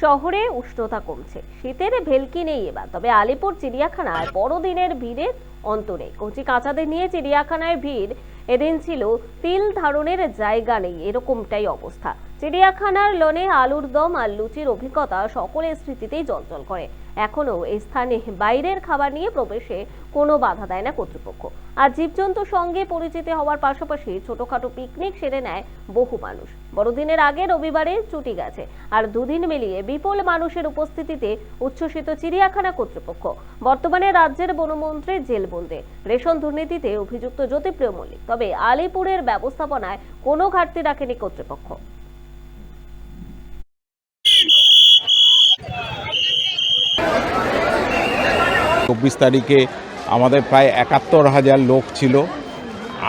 শহরে উষ্ণতা কমছে। শীতের ভেলকি নেই এবার, তবে আলিপুর চিড়িয়াখানায় বড়দিনের ভিড়ে অন্ত নেই কচি কাঁচাদের নিয়ে চিড়িয়াখানায় ভিড়, এদিন ছিল তিল ধারণের জায়গা নেই, এরকমটাই অবস্থা। চিড়িয়াখানার লনে আলুর দম আর লুচির অভিজ্ঞতা সকলের স্মৃতিতেই জলজল করে। এখনও এই স্থানে বাইরের খাবার নিয়ে প্রবেশে কোনো বাধা দেয় না কর্তৃপক্ষ। আর জীবজন্তুর সঙ্গে পরিচিতি হওয়ার পাশাপাশি ছোটখাটো পিকনিক সেরে নেয় বহু মানুষ। বড়দিনের আগে রবিবারে ছুটি গেছে আর দুদিন মিলিয়ে বিপুল মানুষের উপস্থিতিতে উচ্ছ্বসিত চিড়িয়াখানা কর্তৃপক্ষ। বর্তমানে রাজ্যের বনমন্ত্রী জেলবন্দে রেশন দুর্নীতিতে অভিযুক্ত জ্যোতিপ্রিয় মল্লিক। তবে আলিপুরের ব্যবস্থাপনায় কোনো ঘাটতি রাখেনি কর্তৃপক্ষ। চব্বিশ তারিখে আমাদের প্রায় একাত্তর হাজার লোক ছিল।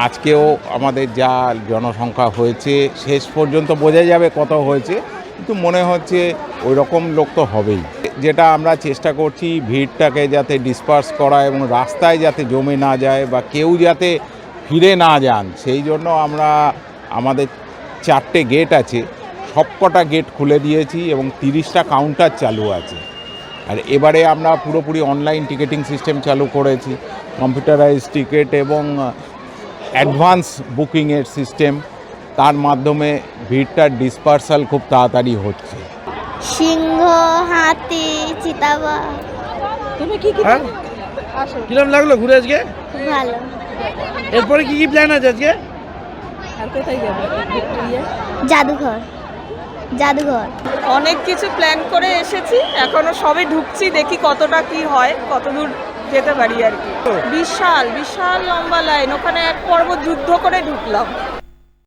আজকেও আমাদের যা জনসংখ্যা হয়েছে, শেষ পর্যন্ত বোঝা যাবে কত হয়েছে, কিন্তু মনে হচ্ছে ওই রকম লোক তো হবেই। যেটা আমরা চেষ্টা করছি ভিড়টাকে যাতে ডিসপার্স করা এবং রাস্তায় যাতে জমে না যায় বা কেউ যাতে ফিরে না যান, সেই জন্য আমরা আমাদের চারটে গেট আছে। সবকটা গেট খুলে দিয়েছি এবং তিরিশটা কাউন্টার চালু আছে। আর এবারে আমরা পুরোপুরি অনলাইন টিকিটিং সিস্টেম চালু করেছি কম্পিউটারাইজ টিকিট এবং অ্যাডভান্স বুকিংয়ের সিস্টেম তার মাধ্যমে ভিড়টার ডিসপার্সাল খুব তাড়াতাড়ি হচ্ছে। সিংহ হাতি চিতাবাঘ। তুমি কি কি হ্যাঁ? কিরম লাগল ঘুরে আজকে? ভালো। এরপরে কি কি প্ল্যান আছে আজকে? আর কোথায় যাবে? জাদুঘর। জাদুঘর। অনেক কিছু প্ল্যান করে এসেছি, এখনও সবে ঢুকছি, দেখি কতটা কি হয় কত দূর যেতে পারি আর কি। বিশাল বিশাল লম্বা লাইন ওখানে এক পর্ব যুদ্ধ করে ঢুকলাম।